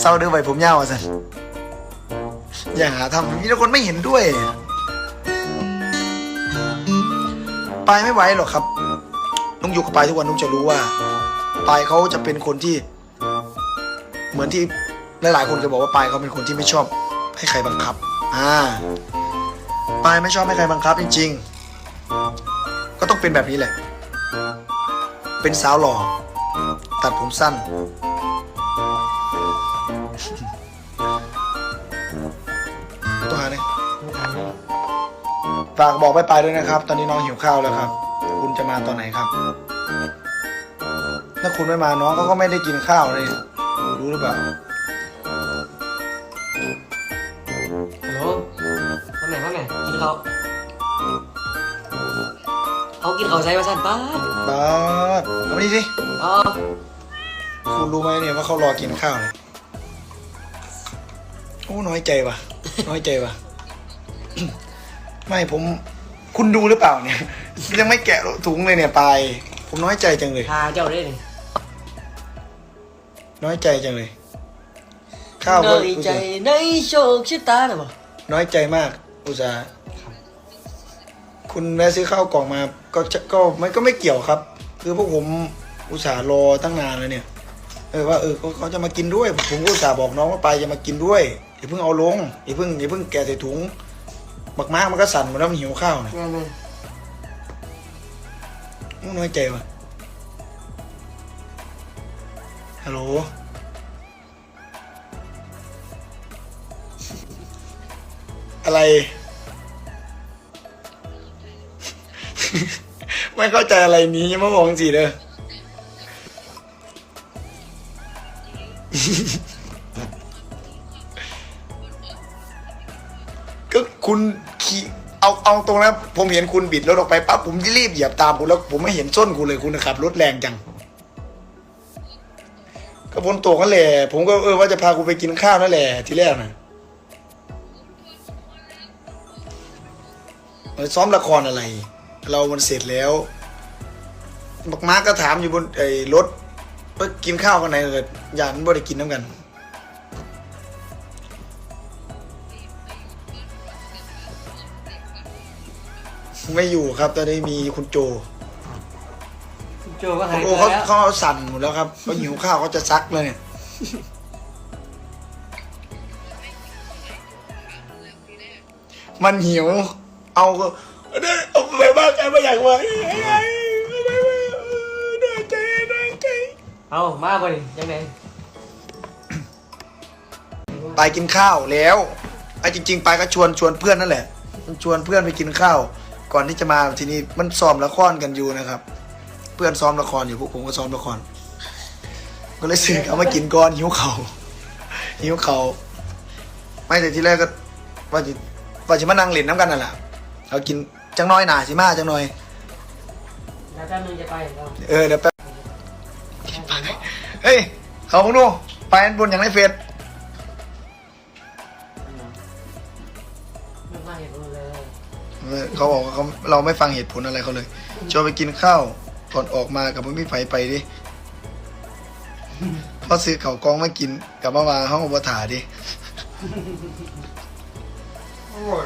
เศร้าดือไว้ผมยาวอะสันอย่าหาทำมีแต่คนไม่เห็นด้วย ปายไม่ไหวหรอกครับนุ้งอยู่กับปายทุกวันนุ้งจะรู้ว่า ปายเขาจะเป็นคนที่ เหมือนที่หลายๆคนเคยบอกว่าปายเขาเป็นคนที่ไม่ชอบให้ใครบังคับ อ่า ปายไม่ชอบให้ใครบังคับจริง ๆ ก็ต้องเป็นแบบนี้แหละ เป็นสาวหล่อ ตัดผมสั้น ตัวหาเนี่ยฝากบอกไปไปด้วยนะครับ ตอนนี้น้องหิวข้าวแล้วครับ คุณจะมาตอนไหนครับ ถ้าคุณไม่มาน้องเขาก็ไม่ได้กินข้าวเลยรู้หรือเปล่าฮัลโหลมาแม่มาแม่กินข้าวเอากินข้าวใส่มาสั่นป้าดบาสเอามานี่สิอ๋อคุณรู้ไหมเนี่ยว่าเขารอกินข้าวเนี่ย โอ้น้อยใจว่ะ น้อยใจว่ะ ไม่ผม คุณดูหรือเปล่าเนี่ย ยังไม่แกะถุงเลยเนี่ยไป ผมน้อยใจจังเลย พาเจ้าได้เลยน้อยใจจังเลย ข้าวในก็ใจในโชคชะตาน่ะบ่น้อยใจมาก อุตส่าห์คุณแม่ซื้อข้าวกล่องมา ก็จะก็มันก็ไม่เกี่ยวครับ คือพวกผมอุตส่าห์รอตั้งนานแล้วเนี่ย เออว่าเออเขาเขาจะมากินด้วย ผมก็อุตส่าห์บอกน้องว่าไปจะมากินด้วย อย่าเพิ่งเอาลงอย่าเพิ่งอย่าเพิ่งแกะใส่ถุงบักมากมันก็สั่นหมดแล้วมันหิวข้าวเนี่ยแม่แม่อู้น้อยใจว่ะฮัลโหลอะไร ไม่เข้าใจอะไรนี้ยังไม่บอกสิเด้อ คุณขี่เอาเอาตรงนะผมเห็นคุณบิดรถออกไปปั๊บผมรีบเหยียบตามคุณแล้ว ผมไม่เห็นส้นคุณเลยคุณขับรถแรงจังก็พ้นตัวกันแหละผมก็เออว่าจะพาคุณไปกินข้าวนั่นแหละทีแรกนะเออซ้อมละครอะไร เรามันเสร็จแล้วบักมาร์กก็ถามอยู่บนไอ้รถกินข้าวกันไหนเลยยานบ่ได้กินน้ำกัน ไม่อยู่ครับ ตอนนี้มีคุณโจโจก็หายโอ้ไปเขาแล้วเขาสั่นหมดแล้วครับเขาหิวข้าวเขาจะซักเลยเนี่ยมันหิว เอาก็เด้อเอาไปบ้านใครไม่อยากมาเหนื่อยใจเหนื่อยใจเอามาบ่ดิยังไงไปกินข้าวแล้วไอ้จริง ๆ ไปก็ชวนชวนเพื่อนนั่นแหละมันชวนเพื่อนไปกินข้าว ก่อนที่จะมาทีนี้มันซ้อมละครกันอยู่นะครับ เพื่อนซ้อมละครอยู่พวกผมก็ซ้อมละคร ก็เลยซื้อเขามากินก่อนหิวเขาวหิวเขาวไม่แต่ที่แรกก็ว่าจะว่าจะมานั่งเล่นน้ำกันนั่นแหละเรากินจังน้อยหนาสิมาจังน้อยแล้วแป๊บนึงจะไปแล้วเออเดี๋ยวแป๊บเฮ้ยเขาพวกนู้ไปอันบนอย่างไรเฟส เขาบอกว่าเขาเราไม่ฟังเหตุผลอะไรเขาเลยชวนไปกินข้าวก่อนออกมากับพี่ไผไปดิพอซื้อเขากองมากินกลับมาวาห้องอุปถาดิ โอ้ย